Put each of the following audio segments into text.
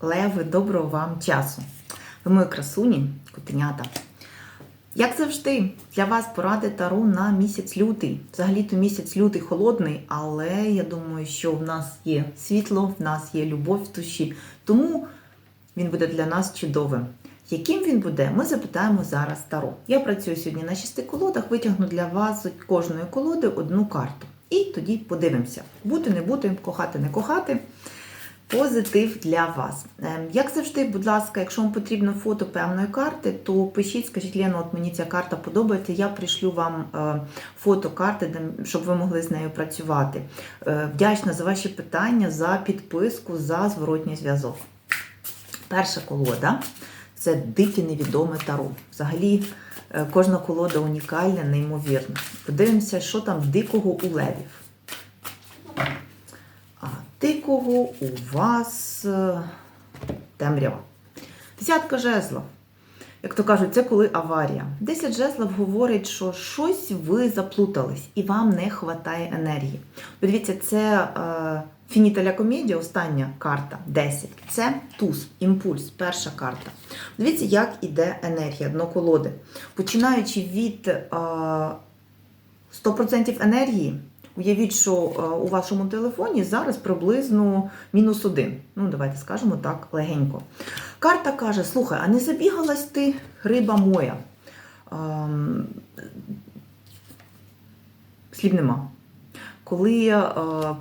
Леви, доброго вам часу. Ви мої красуні, котенята. Як завжди, для вас поради Таро на місяць лютий. Взагалі-то місяць лютий холодний, але я думаю, що в нас є світло, в нас є любов в душі. Тому він буде для нас чудовим. Яким він буде, ми запитаємо зараз Таро. Я працюю сьогодні на шести колодах, витягну для вас кожної колоди одну карту. І тоді подивимося, бути, не бути, кохати, не кохати. Позитив для вас. Ем, Як завжди, будь ласка, якщо вам потрібно фото певної карти, то пишіть, скажіть, Лена, от мені ця карта подобається, я пришлю вам е, фото карти, щоб ви могли з нею працювати. Е, Вдячна за ваші питання, за підписку, за зворотній зв'язок. Перша колода це дике невідоме таро. Взагалі, е, кожна колода унікальна, неймовірна. Подивимося, що там дикого у левів. А дикого у вас е, темрява. Десятка жезлов. Як то кажуть, це коли аварія. Десять жезлов говорить, що щось ви заплутались і вам не вистачає енергії. Подивіться, це е, фініталя комедія, остання карта 10. Це туз, імпульс, перша карта. Дивіться, як іде енергія дно колоди. Починаючи від е, 100% енергії. Уявіть, що е, у вашому телефоні зараз приблизно мінус один. Ну, давайте скажемо так легенько. Карта каже: слухай, а не забігалась ти, риба моя? Ем, Слів нема. Коли е,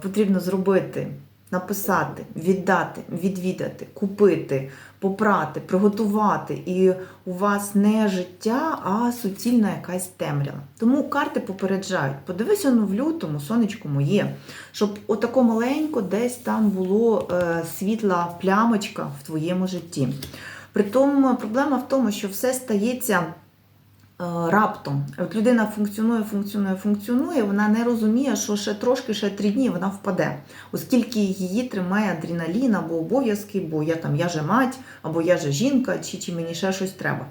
потрібно зробити, написати, віддати, відвідати, купити, попрати, приготувати, і у вас не життя, а суцільна якась темрява. Тому карти попереджають: подивися ну, в лютому, сонечко моє, щоб отако маленько десь там було е, світла плямочка в твоєму житті. Притому проблема в тому, що все стається. Е, Раптом От людина функціонує, функціонує, функціонує, вона не розуміє, що ще трошки, ще три дні вона впаде, оскільки її тримає адреналін або обов'язки, бо я там я же мать, або я же жінка, чи, чи мені ще щось треба.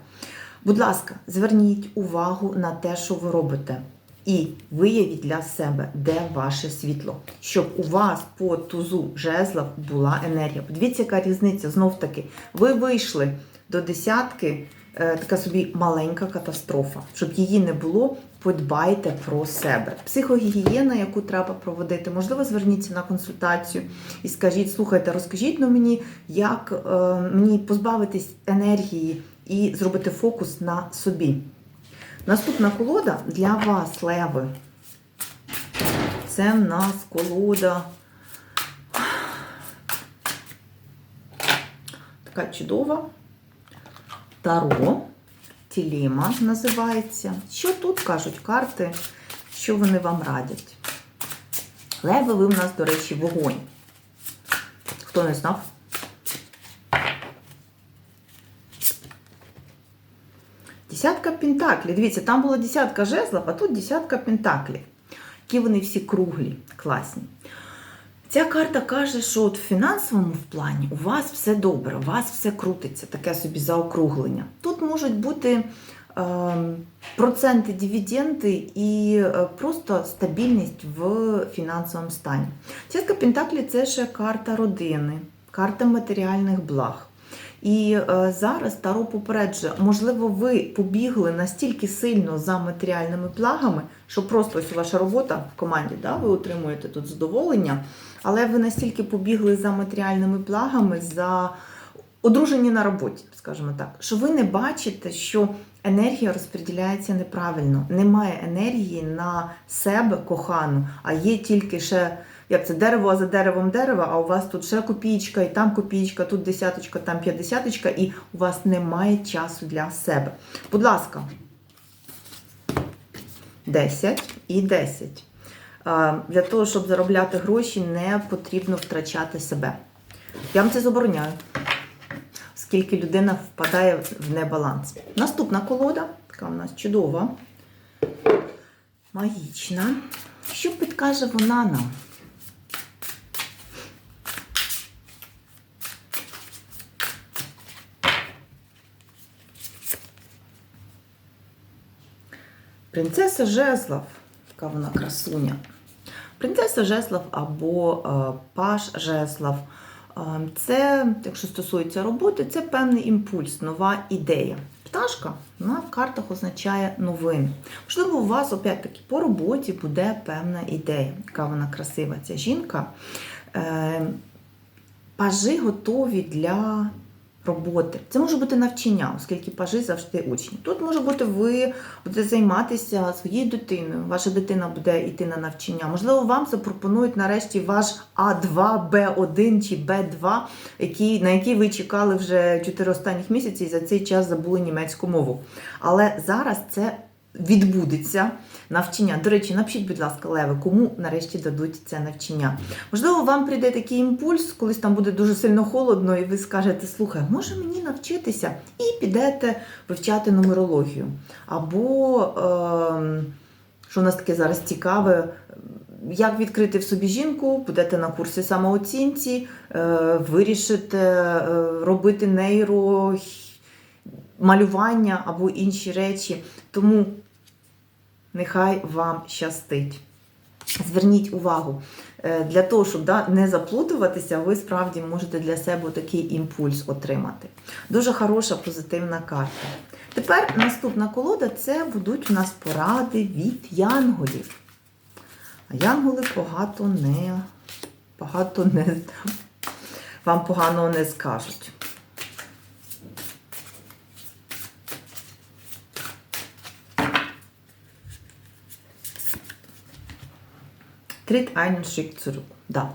Будь ласка, зверніть увагу на те, що ви робите, і виявіть для себе, де ваше світло, щоб у вас по тузу жезлов була енергія. Подивіться, яка різниця знов таки. Ви вийшли до десятки така собі маленька катастрофа. Щоб її не було, подбайте про себе. Психогігієна, яку треба проводити, можливо, зверніться на консультацію і скажіть: слухайте, розкажіть ну, мені, як е, мені позбавитись енергії і зробити фокус на собі. Наступна колода для вас, леви. Це в нас колода. Така чудова. Таро. Тілема називається. Що тут кажуть карти, що вони вам радять? Леви, ви в нас, до речі, вогонь. Хто не знав? Десятка пентаклів. Дивіться, там була десятка жезлов, а тут десятка пентаклів. Які вони всі круглі, класні. Ця карта каже, що от в фінансовому плані у вас все добре, у вас все крутиться, таке собі заокруглення. Тут можуть бути е, проценти, дивіденди і е, просто стабільність в фінансовому стані. Десятка Пентаклі це ще карта родини, карта матеріальних благ. І е, зараз Таро попереджує, можливо, ви побігли настільки сильно за матеріальними благами, що просто ось ваша робота в команді, да, ви отримуєте тут задоволення, але ви настільки побігли за матеріальними благами, за одружені на роботі, скажімо так, що ви не бачите, що енергія розподіляється неправильно. Немає енергії на себе кохану, а є тільки ще. Як це дерево, за деревом дерева, а у вас тут ще копійка, і там копійка, тут десяточка, там п'ятдесяточка, і у вас немає часу для себе. Будь ласка, 10 і 10. Для того, щоб заробляти гроші, не потрібно втрачати себе. Я вам це забороняю, оскільки людина впадає в небаланс. Наступна колода, така у нас чудова, магічна. Що підкаже вона нам? Принцеса Жезлов, така вона красуня. Принцеса Жезлов або е, Паш Жезлов. Е, Це, якщо стосується роботи, це певний імпульс, нова ідея. Пташка на картах означає новини. Можливо, у вас опять-таки по роботі буде певна ідея, яка вона красива, ця жінка. Е, Пажи готові для роботи. Це може бути навчання, оскільки пажи завжди учні. Тут може бути ви будете займатися своєю дитиною. Ваша дитина буде йти на навчання. Можливо, вам запропонують нарешті ваш А2, Б1 чи Б2, який, на який ви чекали вже 4 останніх місяці і за цей час забули німецьку мову. Але зараз це відбудеться навчання. До речі, напишіть, будь ласка, Леви, кому нарешті дадуть це навчання. Можливо, вам прийде такий імпульс, колись там буде дуже сильно холодно, і ви скажете, слухай, може мені навчитися? І підете вивчати нумерологію. Або, е, що у нас таке зараз цікаве, як відкрити в собі жінку, будете на курсі самооцінці, е, вирішите е, робити нейро малювання або інші речі. Тому нехай вам щастить. Зверніть увагу, е, для того, щоб да, не заплутуватися, ви справді можете для себе такий імпульс отримати. Дуже хороша позитивна карта. Тепер наступна колода це будуть у нас поради від янголів. А янголи багато не, багато не, вам поганого не скажуть. Трит einen Schritt zurück. Да.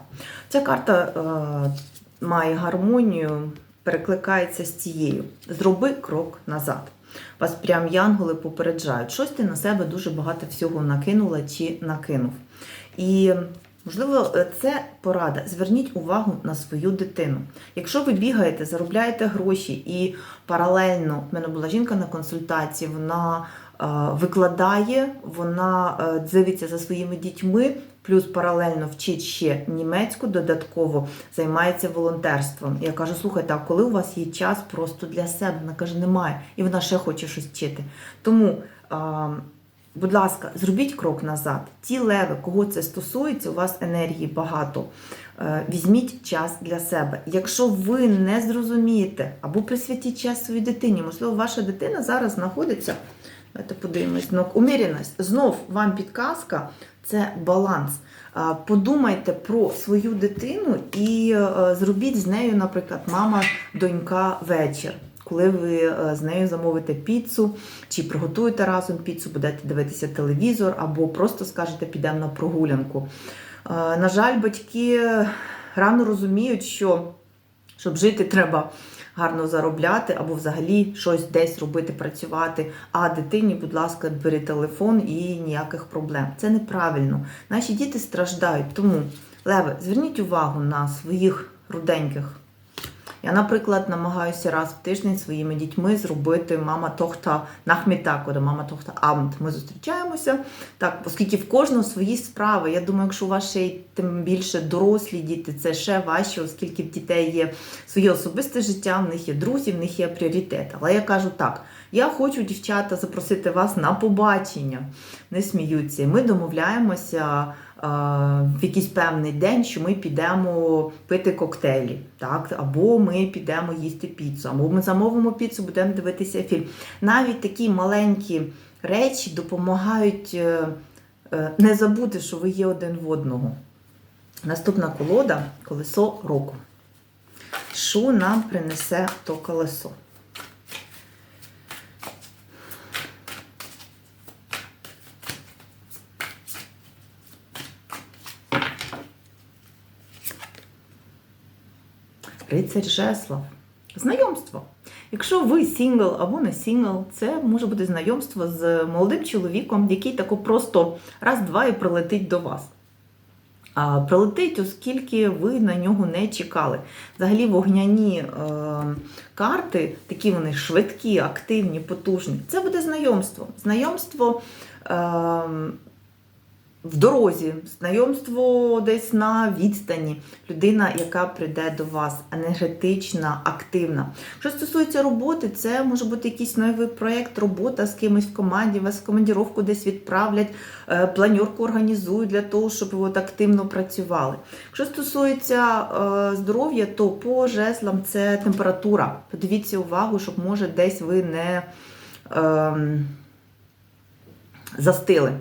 Ця карта е, має гармонію, перекликається з цією. Зроби крок назад. Вас прям янголи попереджають. Щось ти на себе дуже багато всього накинула чи накинув. І, можливо, це порада. Зверніть увагу на свою дитину. Якщо ви бігаєте, заробляєте гроші і паралельно, в мене була жінка на консультації, вона викладає, вона е, дивиться за своїми дітьми, плюс паралельно вчить ще німецьку, додатково займається волонтерством. Я кажу, слухайте, а коли у вас є час просто для себе? Вона каже, немає. І вона ще хоче щось вчити. Тому, будь ласка, зробіть крок назад. Ті леви, кого це стосується, у вас енергії багато. Е, Візьміть час для себе. Якщо ви не зрозумієте або присвятіть час своїй дитині, можливо, ваша дитина зараз знаходиться. Давайте подивимось. Ну, уміреність. Знов вам підказка це баланс. Подумайте про свою дитину і е, зробіть з нею, наприклад, мама, донька вечір. Коли ви е, з нею замовите піцу, чи приготуєте разом піцу, будете дивитися телевізор, або просто скажете, підемо на прогулянку. Е, На жаль, батьки рано розуміють, що щоб жити, треба гарно заробляти або взагалі щось десь робити, працювати. А дитині, будь ласка, бери телефон і ніяких проблем. Це неправильно. Наші діти страждають. Тому, Леве, зверніть увагу на своїх руденьких. Я, наприклад, намагаюся раз в тиждень своїми дітьми зробити мама тохта нахміта, коли мама тохта амт. Ми зустрічаємося. Так, оскільки в кожного свої справи. Я думаю, якщо у вас ще й тим більше дорослі діти, це ще важче, оскільки в дітей є своє особисте життя, в них є друзі, в них є пріоритет. Але я кажу так: я хочу, дівчата, запросити вас на побачення. Не сміються. Ми домовляємося в якийсь певний день, що ми підемо пити коктейлі, так? або ми підемо їсти піцу, або ми замовимо піцу, будемо дивитися фільм. Навіть такі маленькі речі допомагають е, е, не забути, що ви є один в одного. Наступна колода колесо року. Що нам принесе то колесо? Рицарь Жеслав. Знайомство. Якщо ви сінгл або не сінгл, це може бути знайомство з молодим чоловіком, який тако просто раз-два і прилетить до вас. А, Прилетить, оскільки ви на нього не чекали. Взагалі, вогняні е, карти, такі вони швидкі, активні, потужні. Це буде знайомство. Знайомство. Е, в дорозі, знайомство десь на відстані, людина, яка прийде до вас, енергетична, активна. Що стосується роботи, це може бути якийсь новий проєкт, робота з кимось в команді, вас в командіровку десь відправлять, е, планерку організують для того, щоб ви от активно працювали. Що стосується е, здоров'я, то по жезлам це температура. Подивіться увагу, щоб може десь ви не ем, застили,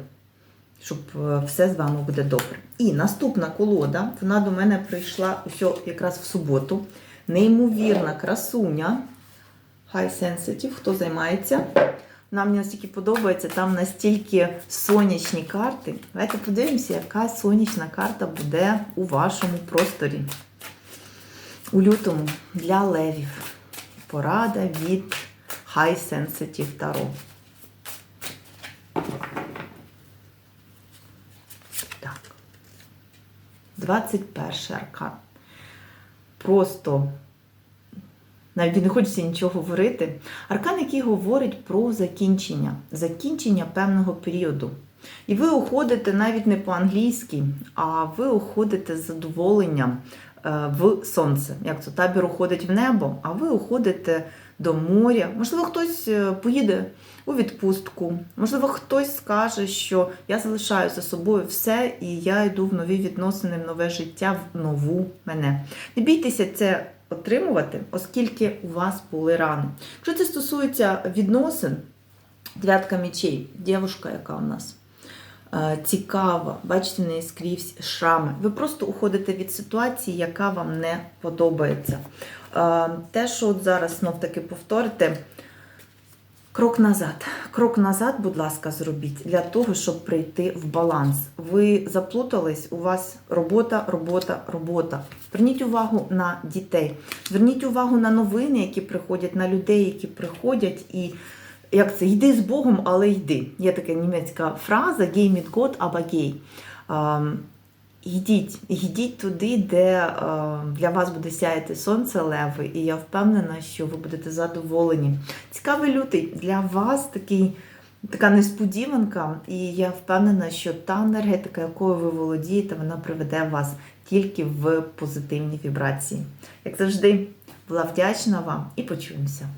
щоб е, все з вами буде добре. І наступна колода, вона до мене прийшла усьо якраз в суботу. Неймовірна красуня. High Sensitive, хто займається. Мені настільки подобається, там настільки сонячні карти. Давайте подивимося, яка сонячна карта буде у вашому просторі. У лютому для левів. Порада від High Sensitive Tarot. 21 аркан. Просто навіть не хочеться нічого говорити. Аркан, який говорить про закінчення, закінчення певного періоду. І ви уходите навіть не по-англійськи, а ви уходите з задоволенням е, в сонце. Як це табір уходить в небо, а ви уходите до моря. Можливо, хтось е, поїде у відпустку, можливо, хтось скаже, що я залишаю за собою все і я йду в нові відносини, в нове життя, в нову мене. Не бійтеся це отримувати, оскільки у вас були рани. Якщо це стосується відносин, дев'ятка мечей, дівчинка, яка у нас е, цікава, бачите, в неї скрізь шрами. Ви просто уходите від ситуації, яка вам не подобається. Те, що от зараз знов таки повторите, крок назад. Крок назад, будь ласка, зробіть для того, щоб прийти в баланс. Ви заплутались, у вас робота, робота, робота. Зверніть увагу на дітей, зверніть увагу на новини, які приходять, на людей, які приходять і. Як це? Йди з Богом, але йди. Є така німецька фраза «Geh mit Gott, aber geh». Йдіть, йдіть туди, де е, для вас буде сяяти сонце леви, і я впевнена, що ви будете задоволені. Цікавий лютий для вас такий, така несподіванка, і я впевнена, що та енергетика, якою ви володієте, вона приведе вас тільки в позитивні вібрації. Як завжди, була вдячна вам і почуємося.